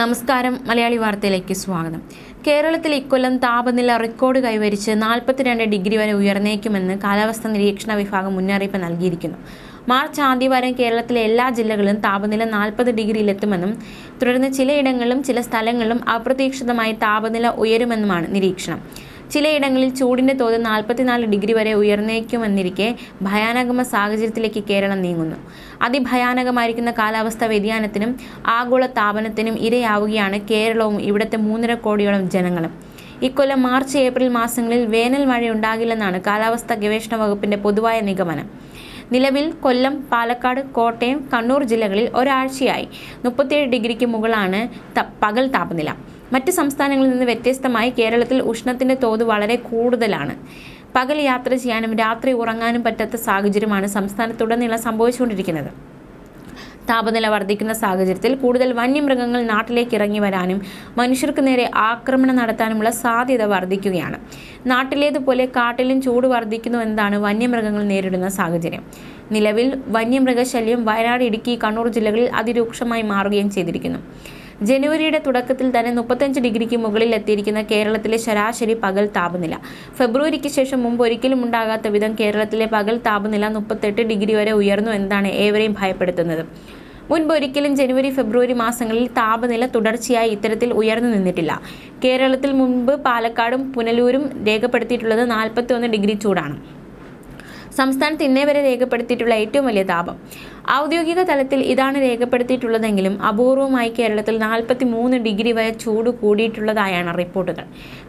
നമസ്കാരം. മലയാളി വാർത്തയിലേക്ക് സ്വാഗതം. കേരളത്തിൽ ഇക്കൊല്ലം താപനില റെക്കോർഡ് കൈവരിച്ച് നാൽപ്പത്തിരണ്ട് ഡിഗ്രി വരെ ഉയർന്നേക്കുമെന്ന് കാലാവസ്ഥാ നിരീക്ഷണ വിഭാഗം മുന്നറിയിപ്പ് നൽകിയിരിക്കുന്നു. മാർച്ച് ആദ്യവാരം കേരളത്തിലെ എല്ലാ ജില്ലകളിലും താപനില നാൽപ്പത് ഡിഗ്രിയിലെത്തുമെന്നും തുടർന്ന് ചിലയിടങ്ങളിലും ചില സ്ഥലങ്ങളിലും അപ്രതീക്ഷിതമായി താപനില ഉയരുമെന്നുമാണ് നിരീക്ഷണം. ചിലയിടങ്ങളിൽ ചൂടിന്റെ തോത് നാൽപ്പത്തിനാല് ഡിഗ്രി വരെ ഉയർന്നേക്കുമെന്നിരിക്കെ ഭയാനകമ സാഹചര്യത്തിലേക്ക് കേരളം നീങ്ങുന്നു. അതിഭയാനകമായിരിക്കുന്ന കാലാവസ്ഥാ വ്യതിയാനത്തിനും ആഗോള താപനത്തിനും ഇരയാവുകയാണ് കേരളവും ഇവിടുത്തെ മൂന്നര കോടിയോളം ജനങ്ങളും. ഇക്കൊല്ലം മാർച്ച് ഏപ്രിൽ മാസങ്ങളിൽ വേനൽ മഴ ഉണ്ടാകില്ലെന്നാണ് കാലാവസ്ഥാ ഗവേഷണ വകുപ്പിന്റെ പൊതുവായ നിഗമനം. നിലവിൽ കൊല്ലം പാലക്കാട് കോട്ടയം കണ്ണൂർ ജില്ലകളിൽ ഒരാഴ്ചയായി മുപ്പത്തിയേഴ് ഡിഗ്രിക്ക് മുകളാണ് പകൽ താപനില. മറ്റ് സംസ്ഥാനങ്ങളിൽ നിന്ന് വ്യത്യസ്തമായി കേരളത്തിൽ ഉഷ്ണത്തിന്റെ തോത് വളരെ കൂടുതലാണ്. പകൽ യാത്ര ചെയ്യാനും രാത്രി ഉറങ്ങാനും പറ്റാത്ത സാഹചര്യമാണ് സംസ്ഥാനത്തുടനീളം സംഭവിച്ചുകൊണ്ടിരിക്കുന്നത്. താപനില വർദ്ധിക്കുന്ന സാഹചര്യത്തിൽ കൂടുതൽ വന്യമൃഗങ്ങൾ നാട്ടിലേക്ക് ഇറങ്ങി വരാനും മനുഷ്യർക്ക് നേരെ ആക്രമണം നടത്താനുമുള്ള സാധ്യത വർദ്ധിക്കുകയാണ്. നാട്ടിലേതുപോലെ കാട്ടിലും ചൂട് വർദ്ധിക്കുന്നു എന്നതാണ് വന്യമൃഗങ്ങൾ നേരിടുന്ന സാഹചര്യം. നിലവിൽ വന്യമൃഗശല്യം വയനാട് ഇടുക്കി കണ്ണൂർ ജില്ലകളിൽ അതിരൂക്ഷമായി മാറുകയും ചെയ്തിരിക്കുന്നു. ജനുവരിയുടെ തുടക്കത്തിൽ തന്നെ മുപ്പത്തഞ്ച് ഡിഗ്രിക്ക് മുകളിൽ എത്തിയിരിക്കുന്ന കേരളത്തിലെ ശരാശരി പകൽ താപനില. ഫെബ്രുവരിക്ക് ശേഷം മുമ്പ് ഒരിക്കലും ഉണ്ടാകാത്ത വിധം കേരളത്തിലെ പകൽ താപനില മുപ്പത്തെട്ട് ഡിഗ്രി വരെ ഉയർന്നു എന്നതാണ് ഏവരെയും ഭയപ്പെടുത്തുന്നത്. മുൻപ് ഒരിക്കലും ജനുവരി ഫെബ്രുവരി മാസങ്ങളിൽ താപനില തുടർച്ചയായി ഇത്തരത്തിൽ ഉയർന്നു നിന്നിട്ടില്ല. കേരളത്തിൽ മുൻപ് പാലക്കാടും പുനലൂരും രേഖപ്പെടുത്തിയിട്ടുള്ളത് നാൽപ്പത്തി ഡിഗ്രി ചൂടാണ്. സംസ്ഥാനത്ത് ഇന്നേ വരെ രേഖപ്പെടുത്തിയിട്ടുള്ള ഏറ്റവും വലിയ താപം ഔദ്യോഗിക തലത്തിൽ ഇതാണ് രേഖപ്പെടുത്തിയിട്ടുള്ളതെങ്കിലും അപൂർവമായി കേരളത്തിൽ നാൽപ്പത്തി മൂന്ന് ഡിഗ്രി വരെ ചൂട് കൂടിയിട്ടുള്ളതായാണ് റിപ്പോർട്ടുകൾ.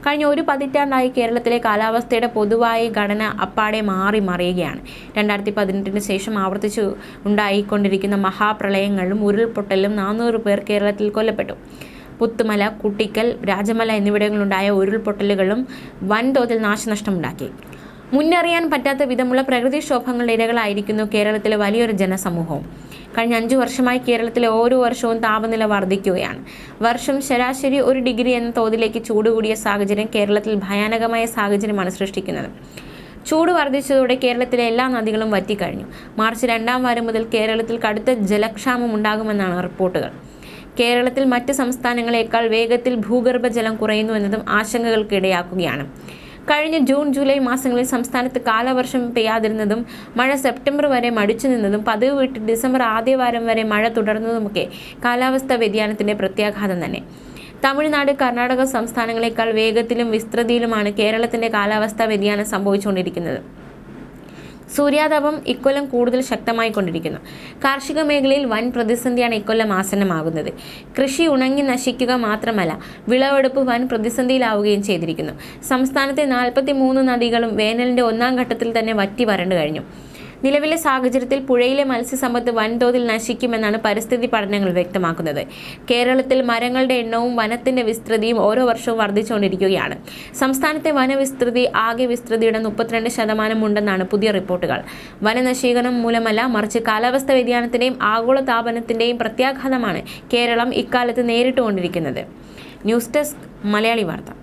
കഴിഞ്ഞ ഒരു പതിറ്റാണ്ടായി കേരളത്തിലെ കാലാവസ്ഥയുടെ പൊതുവായ ഘടന അപ്പാടെ മാറി മറിയുകയാണ്. രണ്ടായിരത്തി പതിനെട്ടിന് ശേഷം ആവർത്തിച്ചു ഉണ്ടായിക്കൊണ്ടിരിക്കുന്ന മഹാപ്രളയങ്ങളിലും ഉരുൾപൊട്ടലും നാനൂറ് പേർ കേരളത്തിൽ കൊല്ലപ്പെട്ടു. പുത്തുമല കുട്ടിക്കൽ രാജമല എന്നിവിടങ്ങളിലുണ്ടായ ഉരുൾപൊട്ടലുകളും വൻതോതിൽ നാശനഷ്ടമുണ്ടാക്കി. മുന്നറിയാൻ പറ്റാത്ത വിധമുള്ള പ്രകൃതിക്ഷോഭങ്ങളുടെ ഇരകളായിരിക്കുന്നു കേരളത്തിലെ വലിയൊരു ജനസമൂഹവും. കഴിഞ്ഞ അഞ്ചു വർഷമായി കേരളത്തിലെ ഓരോ വർഷവും താപനില വർദ്ധിക്കുകയാണ് വർഷം ശരാശരി ഒരു ഡിഗ്രി എന്ന തോതിലേക്ക് ചൂട് കൂടിയ സാഹചര്യം കേരളത്തിൽ ഭയാനകമായ സാഹചര്യമാണ് സൃഷ്ടിക്കുന്നത്. ചൂട് വർദ്ധിച്ചതോടെ കേരളത്തിലെ എല്ലാ നദികളും വറ്റിക്കഴിഞ്ഞു. മാർച്ച് രണ്ടാം വാരം മുതൽ കേരളത്തിൽ കടുത്ത ജലക്ഷാമം ഉണ്ടാകുമെന്നാണ് റിപ്പോർട്ടുകൾ. കേരളത്തിൽ മറ്റ് സംസ്ഥാനങ്ങളെക്കാൾ വേഗത്തിൽ ഭൂഗർഭജലം കുറയുന്നു എന്നതും ആശങ്കകൾക്ക് ഇടയാക്കുകയാണ് കഴിഞ്ഞ ജൂൺ ജൂലൈ മാസങ്ങളിൽ സംസ്ഥാനത്ത് കാലവർഷം പെയ്യാതിരുന്നതും മഴ സെപ്റ്റംബർ വരെ മടിച്ചു നിന്നതും പതിവ് വിട്ട് ഡിസംബർ ആദ്യവാരം വരെ മഴ തുടർന്നതുമൊക്കെ കാലാവസ്ഥാ വ്യതിയാനത്തിന്റെ പ്രത്യാഘാതം തന്നെ. തമിഴ്നാട് കർണാടക സംസ്ഥാനങ്ങളെക്കാൾ വേഗത്തിലും വിസ്തൃതിയിലുമാണ് കേരളത്തിന്റെ കാലാവസ്ഥാ വ്യതിയാനം സംഭവിച്ചുകൊണ്ടിരിക്കുന്നത്. സൂര്യാതപം ഇക്കൊല്ലം കൂടുതൽ ശക്തമായി കൊണ്ടിരിക്കുന്നു കാർഷിക മേഖലയിൽ വൻ പ്രതിസന്ധിയാണ് ഇക്കൊല്ലം ആസന്നമാകുന്നത്. കൃഷി ഉണങ്ങി നശിക്കുക മാത്രമല്ല വിളവെടുപ്പ് വൻ പ്രതിസന്ധിയിലാവുകയും ചെയ്തിരിക്കുന്നു. സംസ്ഥാനത്തെ നാൽപ്പത്തി നദികളും വേനലിന്റെ ഒന്നാം ഘട്ടത്തിൽ തന്നെ വറ്റി വരണ്ടു കഴിഞ്ഞു. നിലവിലെ സാഹചര്യത്തിൽ പുഴയിലെ മത്സ്യസമ്പത്ത് വൻതോതിൽ നശിക്കുമെന്നാണ് പരിസ്ഥിതി പഠനങ്ങൾ വ്യക്തമാക്കുന്നത്. കേരളത്തിൽ മരങ്ങളുടെ എണ്ണവും വനത്തിന്റെ വിസ്തൃതിയും ഓരോ വർഷവും വർദ്ധിച്ചുകൊണ്ടിരിക്കുകയാണ്. സംസ്ഥാനത്തെ വനവിസ്തൃതി ആകെ വിസ്തൃതിയുടെ മുപ്പത്തിരണ്ട് ശതമാനം ഉണ്ടെന്നാണ് പുതിയ റിപ്പോർട്ടുകൾ. വനനശീകരണം മൂലമല്ല മറിച്ച് കാലാവസ്ഥ വ്യതിയാനത്തിന്റെയും ആഗോള താപനത്തിന്റെയും പ്രത്യാഘാതമാണ് കേരളം ഇക്കാലത്ത് നേരിട്ടുകൊണ്ടിരിക്കുന്നത്. ന്യൂസ് ഡെസ്ക് മലയാളി വാർത്ത.